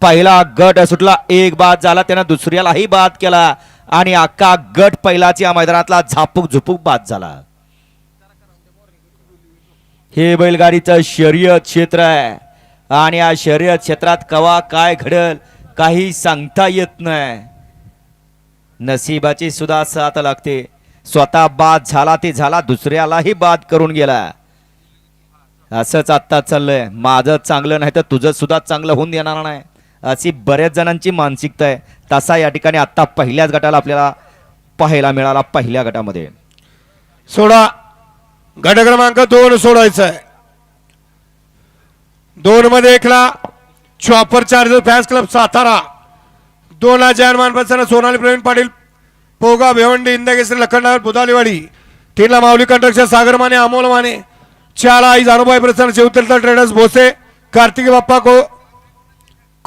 पहिला गट सुटला एक बाद झाला त्यानं दुसऱ्यालाही बाद केला आणि अख्खा गट पहिलाच या मैदानातला झापूक झुपूक बाद झाला. हे बैलगाडीचं शर्यत क्षेत्र आहे आणि या शर्यत क्षेत्रात कवा काय घडल काही सांगता येत नाही. नशिबाची सुद्धा साथ लागते. स्वतः बाद झाला ते झाला दुसऱ्यालाही बाद करून गेला. असंच आत्ता चाललंय. माझं चांगलं नाही तर तुझं सुद्धा चांगलं होऊन देणार नाही. अशी बऱ्याच जणांची मानसिकता आहे. तसा या ठिकाणी आत्ता पहिल्याच गटाला आपल्याला पाहायला मिळाला पहिल्या गटामध्ये. सोडा. गट क्रमांक दोन सोडायचा आहे. दोन मध्ये एकला chopper charger fans club Satara. दोन ला जयमान सोनाली प्रवीण पाटील पोगा भिवंडी इंदगेश्री लखंडावर बुधालीवाडी तीनला माऊली कंट्रक्शन सागर माने अमोल माने. चार आई जानूबाई प्रसन्न शिवतीर्थ ट्रेडर्स भोसे कार्तिकी बाप्पा को